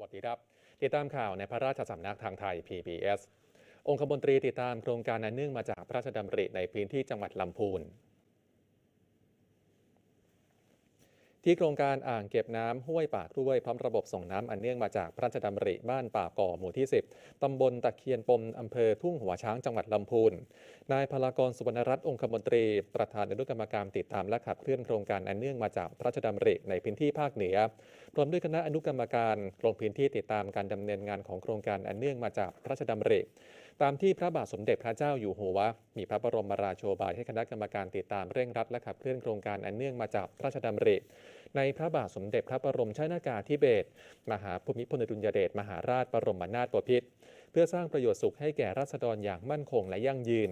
วัสดีครับ ติดตามข่าวในพระราชสำนักทางไทย PBS องคมนตรีติดตามโครงการนันเนื่องมาจากพระราชดำริในพื้นที่จังหวัดลำพูน ที่โครงการอ่างเก็บน้ำห้วยปากกล้วยพร้อมระบบส่งน้ำอันเนื่องมาจากพระราชดำริบ้านป่าก่อหมู่ที่ 10ตำบลตะเคียนปมอำเภอทุ่งหัวช้างจังหวัดลำพูน นายพลากรสุวรรณรัตน์องคมนตรี ประธานอนุกรรมการติดตามและขับเคลื่อนโครงการอันเนื่องมาจากพระราชดำริในพื้นที่ภาคเหนือพร้อมด้วยคณะอนุกรรมการลงพื้นที่ติดตามการดำเนินงานของโครงการอันเนื่องมาจากพระราชดำริ ตามที่พระบาทสมเด็จพระเจ้าอยู่หัว มีพระบรมราโชบายให้คณะกรรมการติดตามเร่งรัดและขับเคลื่อนโครงการอันเนื่องมาจากพระราชดำริ ในพระบาทสมเด็จพระบรมชนากาธิเบศรมหาภูมิพลอดุลยเดชมหาราชบรมนาถบพิตรเพื่อสร้างประโยชน์สุขให้แก่ราษฎรอย่างมั่นคงและยั่งยืน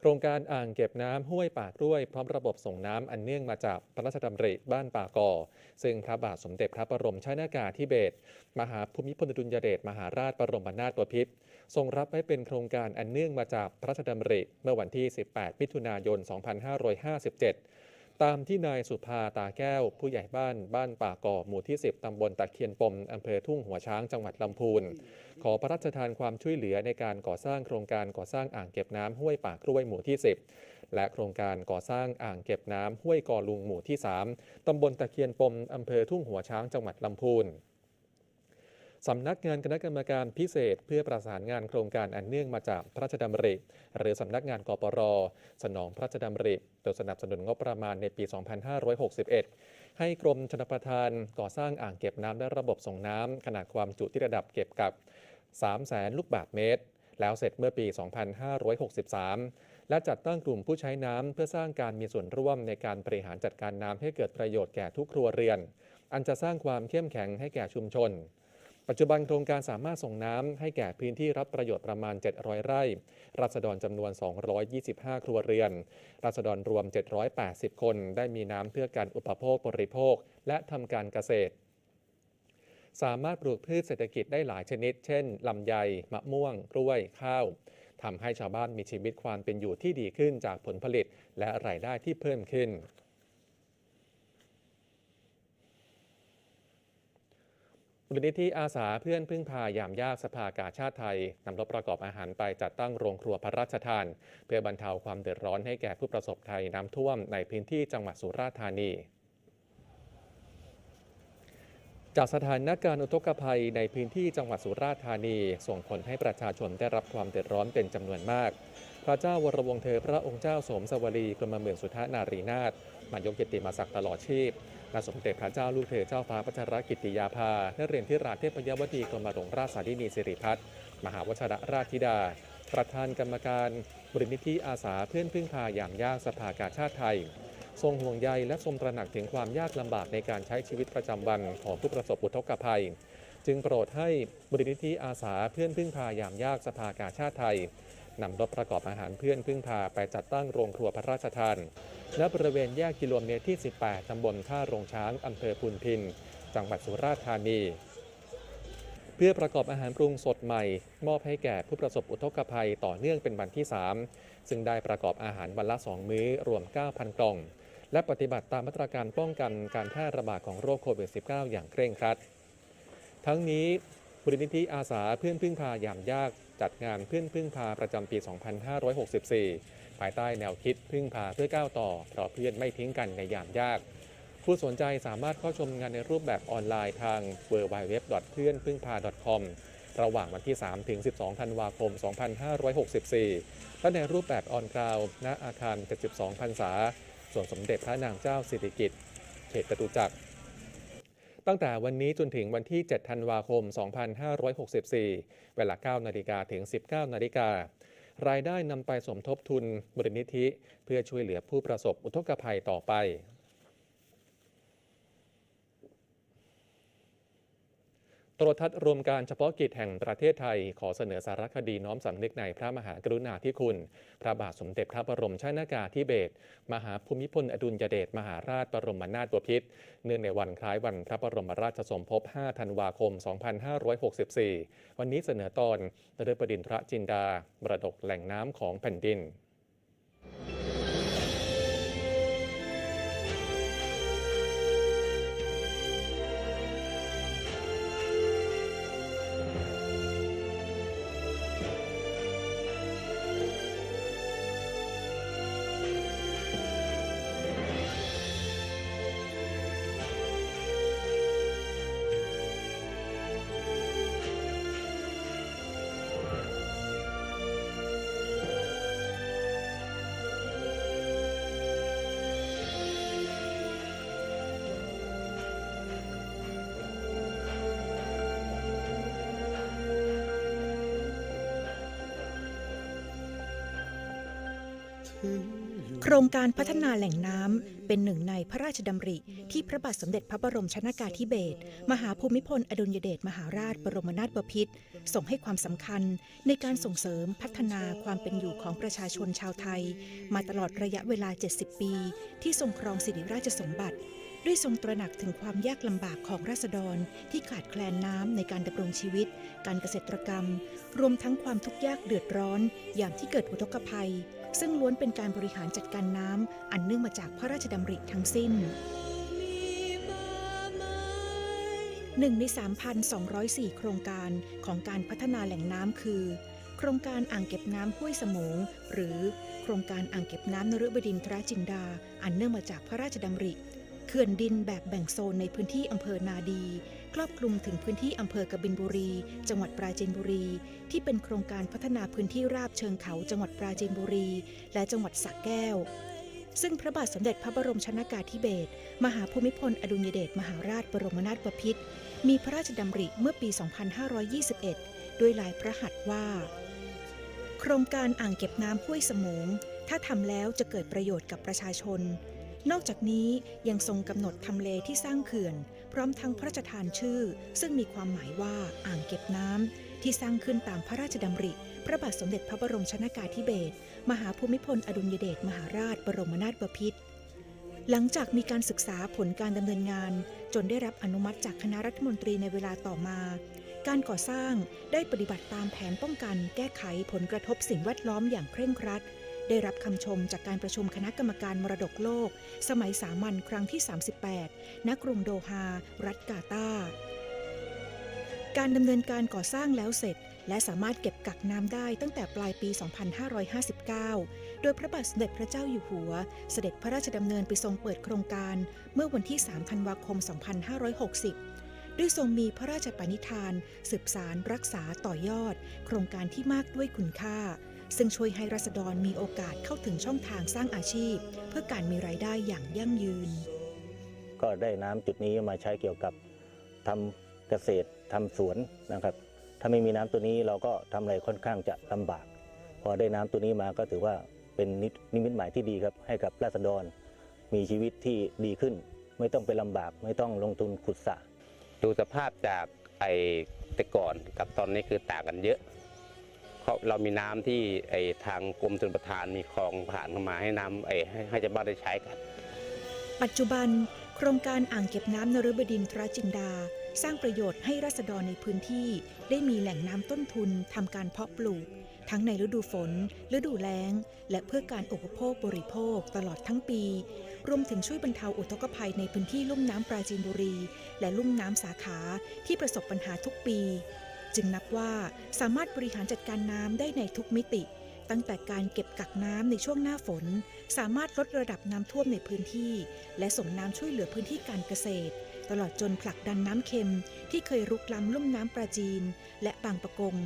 โครงการอ่างเก็บน้ำห้วยปากกล้วยพร้อมระบบส่งน้ำอันเนื่องมาจากพระราชดำริบ้านป่ากอ ซึ่งพระบาทสมเด็จพระบรมชนากาธิเบศรมหาภูมิพลอดุลยเดชมหาราชบรมนาถบพิตร ทรงรับไว้เป็นโครงการอันเนื่องมาจากพระราชดำริเมื่อวันที่ 18 มิถุนายน 2557 ตามที่นายสุภาตาแก้ว ผู้ใหญ่บ้านบ้านป่าก่อหมู่ที่ 10 ตำบลตะเคียนปมอำเภอทุ่งหัวช้างจังหวัดลำพูน ขอพระราชทานความช่วยเหลือในการก่อสร้างโครงการก่อสร้างอ่างเก็บน้ำห้วยปากกล้วยหมู่ที่ 10และโครงการก่อสร้างอ่างเก็บน้ำห้วยกอลุงหมู่ที่ 3 ตำบลตะเคียนปม อำเภอทุ่งหัวช้าง จังหวัดลำพูน สำนักงานคณะกรรมการพิเศษ เพื่อประสานงานโครงการอันเนื่องมาจากพระราชดำริหรือสำนักงานกปร สนองพระราชดำริโดยสนับสนุนงบประมาณในปี 2561 ให้กรมชนประทานก่อสร้างอ่างเก็บน้ำและระบบส่งน้ำขนาดความจุที่ระดับเก็บกับ 3 0 0แสนลูกบาศก์เมตร แล้วเสร็จเมื่อปี 2563 และจัดตั้งกลุ่มผู้ใช้น้ำเพื่อสร้างการมีส่วนร่วมในการบริหารจัดการน้ำให้เกิดประโยชน์แก่ทุกครัวเรือน อันจะสร้างความเข้มแข็งให้แก่ชุมชน ปัจจุบันโครงการสามารถส่งน้ำให้แก่พื้นที่รับประโยชน์ประมาณ 700 ไร่รัษฎรจำนวน 225 ครัวเรือนรัษฎรรวม 780 คน ได้มีน้ำเพื่อการอุปโภคบริโภค และทำการเกษตร สามารถปลูกพืชเศรษฐกิจได้หลายชนิด เช่นลำไย มะม่วง กล้วย ข้าวทำให้ชาวบ้านมีชีวิตความเป็นอยู่ที่ดีขึ้นจากผลผลิต และรายได้ที่เพิ่มขึ้น มูลนิธิอาสาเพื่อนพึ่งพายามยากสภากาชาติไทยนำรถประกอบอาหารไปจัดตั้งโรงครัวพระราชทาน เพื่อบรรเทาความเดือดร้อนให้แก่ผู้ประสบภัยน้ำท่วมในพื้นที่จังหวัดสุราษฎร์ธานีจากสถานการณ์อุทกภัยในพื้นที่จังหวัดสุราษฎร์ธานี ส่งผลให้ประชาชนได้รับความเดือดร้อนเป็นจำนวนมาก พระเจ้าวรวงเธอพระองค์เจ้าสมสวรีกรมเมืองสุทธนารีนาถมายกเกียรติมาศักดิ์ตลอดชีพและสมเด็จพระเจ้าลูกเธอเจ้าฟ้าพัชรกิติยาภานเรียนที่ราชเทพยวดีกรมหลวงราชสาธินีสิริพัฒน์มหาวชรราชธิดา ประธานกรรมการบริณิธิอาสาเพื่อนพึ่งพาอย่างยากสภากาชาติไทย ทรงห่วงใยและทรงตระหนักถึงความยากลำบากในการใช้ชีวิตประจำวันของผู้ประสบอุทกภัย จึงโปรดให้บริณิธิอาสาเพื่อนพึ่งพาอย่างยากสภากาชาติไทย นำรถประกอบอาหารเพื่อนพึ่งพาไปจัดตั้งโรงครัวพระราชทาน ณ บริเวณแยกกิโลเมตรที่ 18 ตำบลท่าโรงช้าง อำเภอพุนพิน จังหวัดสุราษฎร์ธานี เพื่อประกอบอาหารปรุงสดใหม่ มอบให้แก่ผู้ประสบอุทกภัยต่อเนื่องเป็นวันที่ 3 ซึ่งได้ประกอบอาหารวันละ 2 มื้อ รวม 9,000 กล่อง และปฏิบัติตามมาตรการป้องกันการแพร่ระบาดของโรคโควิด -19 อย่างเคร่งครัด ทั้งนี้บริณิธิอาสาเพื่อนพึ่งพายามยาก จัดงานเพื่อนพึ่งพาประจำปี 2564 ภายใต้แนวคิดพึ่งพาเพื่อก้าวต่อ เพราะเพื่อนไม่ทิ้งกันในยามยาก ผู้สนใจสามารถเข้าชมงานในรูปแบบออนไลน์ทาง w w w เพื่อนพึ่งพา .com ระหว่างวันที่ 3 ถึง 12 ธันวาคม 2564 และในรูปแบบออนกราวณอาคาร 72 พรรษา ส่วนสมเด็จพระนางเจ้าสิริกิติ์ เขตจตุจักร ตั้งแต่วันนี้จนถึงวันที่ 7 ธันวาคม 2564 เวลา 9 นาฬิกาถึง 19 นาฬิการายได้นำไปสมทบทุนบริณิธิ เพื่อช่วยเหลือผู้ประสบอุทกภัยต่อไป โท รทัศน์รวมการเฉพาะกิจแห่งประเทศไทย ขอเสนอสารคดีน้อมสำนึกในพระมหากรุณาธิคุณ พระบาทสมเด็จพระบรมชนากาธิเบศรมหาภูมิพลอดุลยเดชมหาราชบรมนาถบพิตรเนื่องในวันคล้ายวันพระบรมราชสมภพ 5 ธันวาคม 2564 วันนี้เสนอตอนนฤบดินทรจินดามรดกแหล่งน้ำของแผ่นดินน โครงการพัฒนาแหล่งน้ำเป็นหนึ่งในพระราชดำริที่พระบาทสมเด็จพระบรมชนากาธิเบศรมหาภูมิพลอดุลยเดชมหาราชบรมนาถบพิตรส่งให้ความสำคัญในการส่งเสริมพัฒนาความเป็นอยู่ของประชาชนชาวไทย มาตลอดระยะเวลา 70 ปี ที่ทรงครองสิริราชสมบัติด้วยทรงตระหนักถึงความยากลำบากของราษฎรที่ขาดแคลนน้ำในการดำรงชีวิต การเกษตรกรรม รวมทั้งความทุกข์ยากเดือดร้อน อย่างที่เกิดอุทกภัย ซึ่งล้วนเป็นการบริหารจัดการน้ำอันเนื่องมาจากพระราชดำริทั้งสิ้นหนึ่งใน3,204 โครงการของการพัฒนาแหล่งน้ำคือ โครงการอ่างเก็บน้ำห้วยสมงหรือโครงการอ่างเก็บน้ำนฤบดินทรจินดา อันเนื่องมาจากพระราชดำริเขื่อนดินแบบแบ่งโซนในพื้นที่อำเภอนาดี ครอบคลุมถึงพื้นที่อำเภอกบินบุรี จังหวัดปราจีนบุรี ที่เป็นโครงการพัฒนาพื้นที่ราบเชิงเขาจังหวัดปราจีนบุรี และจังหวัดสระแก้ว ซึ่งพระบาทสมเด็จพระบรมชนากาธิเบศรมหาภูมิพลอดุลยเดชมหาราชบรมนาถบพิตรมีพระราชดำริเมื่อปี 2521 ด้วยลายพระหัตถ์ว่า โครงการอ่างเก็บน้ำห้วยสมงถ้าทำแล้วจะเกิดประโยชน์กับประชาชน นอกจากนี้ยังทรงกำหนดทำเลที่สร้างเขื่อน พร้อมทั้งพระราชทานชื่อ ซึ่งมีความหมายว่าอ่างเก็บน้ำที่สร้างขึ้นตามพระราชดำริ พระบาทสมเด็จพระบรมชนากาธิเบศรมหาภูมิพลอดุลยเดชมหาราชบรมนาถบพิตรหลังจากมีการศึกษาผลการดำเนินงาน จนได้รับอนุมัติจากคณะรัฐมนตรีในเวลาต่อมา การก่อสร้างได้ปฏิบัติตามแผนป้องกัน แก้ไขผลกระทบสิ่งแวดล้อมอย่างเคร่งครัด ได้รับคำชมจากการประชุมคณะกรรมการมรดกโลก สมัยสามัญครั้งที่ 38 ณ กรุงโดฮา รัฐกาตาการดำเนินการก่อสร้างแล้วเสร็จ และสามารถเก็บกักน้ำได้ตั้งแต่ปลายปี 2559 โดยพระบาทสมเด็จพระเจ้าอยู่หัว เสด็จพระราชดำเนินไปทรงเปิดโครงการเมื่อวันที่ 3 ธันวาคม 2560 ด้วยทรงมีพระราชปณิธาน สืบสารรักษาต่อยอด โครงการที่มากด้วยคุณค่า ซึ่งช่วยให้รัษฎรมีโอกาสเข้าถึงช่องทางสร้างอาชีพ เพื่อการมีรายได้อย่างยั่งยืน ก็ได้น้ำจุดนี้มาใช้เกี่ยวกับทำเกษตรทำสวนนะครับ ถ้าไม่มีน้ำตัวนี้เราก็ทำอะไรค่อนข้างจะลำบาก พอได้น้ำตัวนี้มาก็ถือว่าเป็นนินิมิตหมายที่ดีครับ ให้กับราษฎรมีชีวิตที่ดีขึ้น ไม่ต้องไปลำบาก ไม่ต้องลงทุนขุดสระดูสภาพจากไอแต่ก่อนกับตอนนี้คือต่างกันเยอะ เพราะเรามีน้ำที่ไอทางกรมชลประทานมีคลองผ่านเข้ามาให้น้ำไอให้ให้ชาวบ้านได้ใช้กัน ปัจจุบัน โครงการอ่างเก็บน้ำนฤบดินทรจินดา สร้างประโยชน์ให้รัษฎรในพื้นที่ ได้มีแหล่งน้ำต้นทุนทำการเพาะปลูก ทั้งในฤดูฝน ฤดูแล้ง และเพื่อการอุปโภคบริโภคตลอดทั้งปี รวมถึงช่วยบรรเทาอุทกภัยในพื้นที่ลุ่มน้ำปราจีนบุรี และลุ่มน้ำสาขาที่ประสบปัญหาทุกปี จึงนับว่าสามารถบริหารจัดการน้ำได้ในทุกมิติ ตั้งแต่การเก็บกักน้ำในช่วงหน้าฝน สามารถลดระดับน้ำท่วมในพื้นที่ และส่งน้ำช่วยเหลือพื้นที่การเกษตร ตลอดจนผลักดันน้ำเค็ม ที่เคยรุกล้ำลุ่มน้ำปราจีน และบางปะกง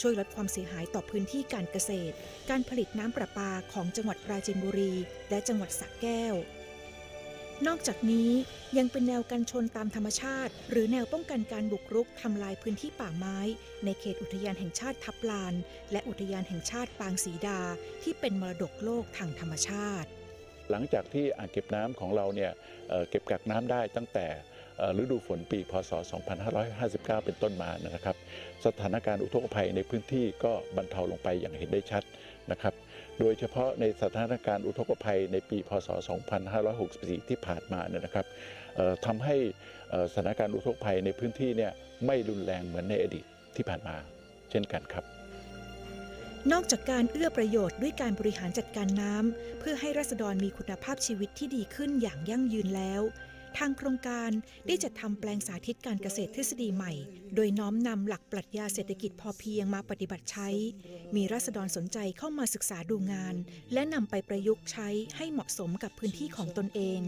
ช่วยลดความเสียหายต่อพื้นที่การเกษตร การผลิตน้ำประปาของจังหวัดปราจีนบุรี และจังหวัดสระแก้ว นอกจากนี้ยังเป็นแนวกันชนตามธรรมชาติ หรือแนวป้องกันการบุกรุกทำลายพื้นที่ป่าไม้ ในเขตอุทยานแห่งชาติทับลาน และอุทยานแห่งชาติปางศรีดา ที่เป็นมรดกโลกทางธรรมชาติ หลังจากที่อ่างเก็บน้ำของเราเนี่ยเอ่อเก็บกักน้ำได้ตั้งแต่ ฤดูฝนปีพศ 2559 เป็นต้นมานะครับ สถานการณ์อุทกภัยในพื้นที่ก็บรรเทาลงไปอย่างเห็นได้ชัดนะครับ โดยเฉพาะในสถานการณ์อุทกภัยในปีพศ 2564 ที่ผ่านมาเนี่ยนะครับทำให้สถานการณ์อุทกภัยในพื้นที่เนี่ยไม่รุนแรงเหมือนในอดีตที่ผ่านมา เช่นกันครับนอกจากการเอื้อประโยชน์ด้วยการบริหารจัดการน้ำเพื่อให้รัษฎรมีคุณภาพชีวิตที่ดีขึ้นอย่างยั่งยืนแล้ว ทางโครงการได้จัดทำแปลงสาธิตการเกษตรทฤษฎีใหม่ โดยน้อมนำหลักปรัชญาเศรษฐกิจพอเพียงมาปฏิบัติใช้ มีรัษฎรสนใจเข้ามาศึกษาดูงาน และนำไปประยุกต์ใช้ให้เหมาะสมกับพื้นที่ของตนเอง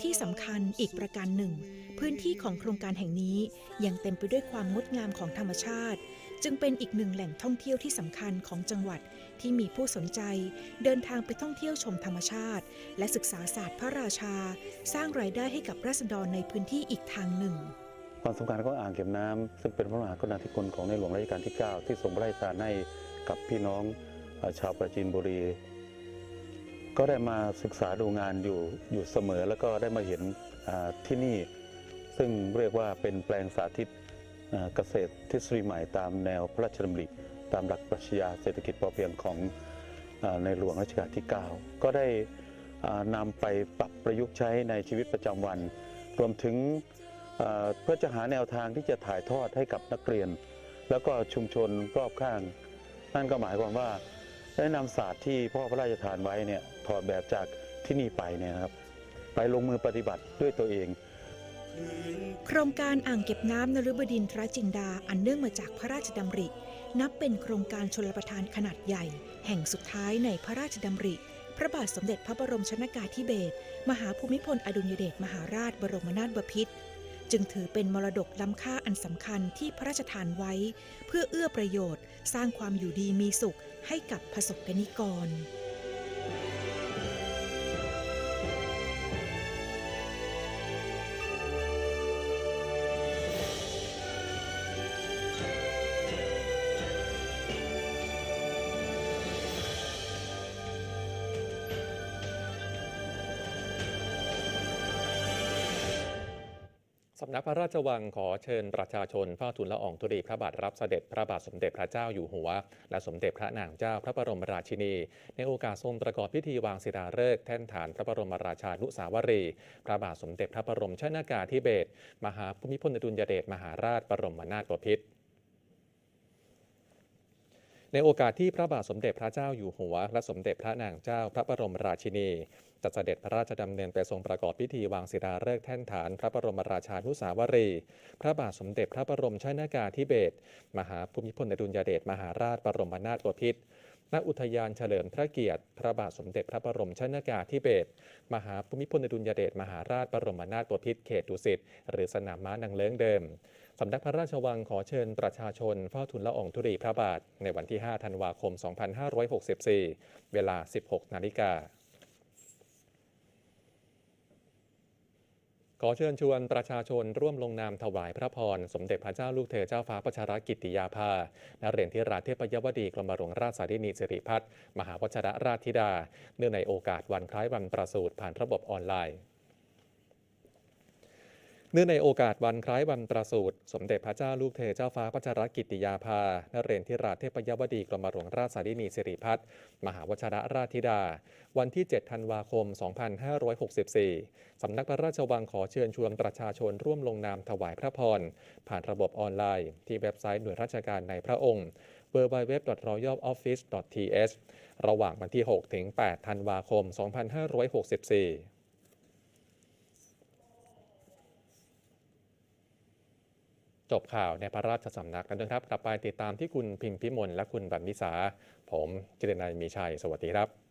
ที่สำคัญอีกประการหนึ่ง พื้นที่ของโครงการแห่งนี้ยังเต็มไปด้วยความงดงามของธรรมชาติ จึงเป็นอีกหนึ่งแหล่งท่องเที่ยวที่สำคัญของจังหวัดที่มีผู้สนใจ เดินทางไปท่องเที่ยวชมธรรมชาติ และศึกษาศาสตร์พระราชา สร้างรายได้ให้กับราษฎรในพื้นที่อีกทางหนึ่งความสำคัญของอ่างเก็บน้ำซึ่งเป็นพระมหากรุณาธิคุณของในหลวงรัชกาลที่ 9 ที่ทรงพระราชทานให้กับพี่น้องชาวประจีนบุรี ก็ได้มาศึกษาดูงานอยู่อยู่เสมอแล้วก็ได้มาเห็นที่นี่ ซึ่งเรียกว่าเป็นแปลงสาธิต เกษตรทฤษฎีใหม่ตามแนวพระราชดำริตามหลักปรัชญาเศรษฐกิจพอเพียงของอในหลวงรัชกาลที่ 9 ก็ได้อ่านำไปปรับประยุกต์ใช้ในชีวิตประจำวัน รวมถึงเพื่อจะหาแนวทางที่จะถ่ายทอดให้กับนักเรียน แล้วก็ชุมชนรอบข้าง นั่นก็หมายความว่าได้นำศาสตร์ที่พ่อพระราชทานไว้เนี่ยถอดแบบจากที่นี่ไปเนี่ยนะครับไปลงมือปฏิบัติด้วยตัวเอง โครงการอ่างเก็บน้ำนฤบดินทรจินดาอันเนื่องมาจากพระราชดำริ นับเป็นโครงการชลประทานขนาดใหญ่ แห่งสุดท้ายในพระราชดำริ พระบาทสมเด็จพระบรมชนากาธิเบศรมหาภูมิพลอดุลยเดชมหาราชบรมนาถบพิตรจึงถือเป็นมรดกล้ำค่าอันสำคัญที่พระราชทานไว้ เพื่อเอื้อประโยชน์ สร้างความอยู่ดีมีสุขให้กับประสบกนิกร พระราชวังขอเชิญประชาชนเฝ้าทูลละอองธุลีพระบาทรับเสด็จพระบาทสมเด็จพระเจ้าอยู่หัว และสมเด็จพระนางเจ้าพระบรมราชินี ในโอกาสทรงประกอบพิธีวางศิลาฤกษ์แท่นฐานพระบรมราชานุสาวรี พระบาทสมเด็จพระบรมชนากาธิเบศรมหาภูมิพลอดุลยเดชมหาราชบรมนาถบพิตร ในโอกาสที่พระบาทสมเด็จพระเจ้าอยู่หัว และสมเด็จพระนางเจ้าพระบรมราชินีจะเสด็จพระราชดำเนินไปทรงประกอบพิธีวางศิลาฤกษ์แท่นฐาน พระบรมราชานุสาวรีย์พระบาทสมเด็จพระบรมชนากาธิเบศรมหาภูมิพลอดุลยเดชมหาราชบรมนาถบพิตรณอุทยานเฉลิมพระเกียรติ พระบาทสมเด็จพระบรมชนากาธิเบศรมหาภูมิพลอดุลยเดชมหาราชบรมนาถบพิตรเขตดุสิตหรือสนามม้านางเลิ้งเดิม สำนักพระราชวังขอเชิญประชาชนเฝ้าทูลละอองธุลีพระบาท ในวันที่ 5 ธันวาคม 2564 เวลา 16 นาฬิกาขอเชิญชวนประชาชนร่วมลงนามถวายพระพร สมเด็จพระเจ้าลูกเธอเจ้าฟ้าประชรกิติยาภาณเรียญที่ราชเทพยวดีกรมหลวงราชสารินีสิริพัฒน์มหาวชรราชธิดา เนื่องในโอกาสวันคล้ายวันประสูติผ่านระบบออนไลน์ เนื่องในโอกาสวันคล้ายวันประสูติสมเด็จพระเจ้าลูกเธอเจ้าฟ้าพัชรกิติยาภานเรนทิราชเทพยวดีกรมหลวงราชสารินีสิริพัฒน์มหาวชรราชธิดา วันที่ 7 ธันวาคม 2564 สำนักพระราชวังขอเชิญชวนประชาชนร่วมลงนามถวายพระพร ผ่านระบบออนไลน์ ที่เว็บไซต์หน่วยราชการในพระองค์ www.royaloffice.th ระหว่างวันที่ 6 ถึง 8 ธันวาคม 2564 จบข่าวในพระราชสำนักกันด้วยครับ กลับไปติดตามที่คุณพิมพิมลและคุณบัณฑิสา ผมจิรนัยมีชัย สวัสดีครับ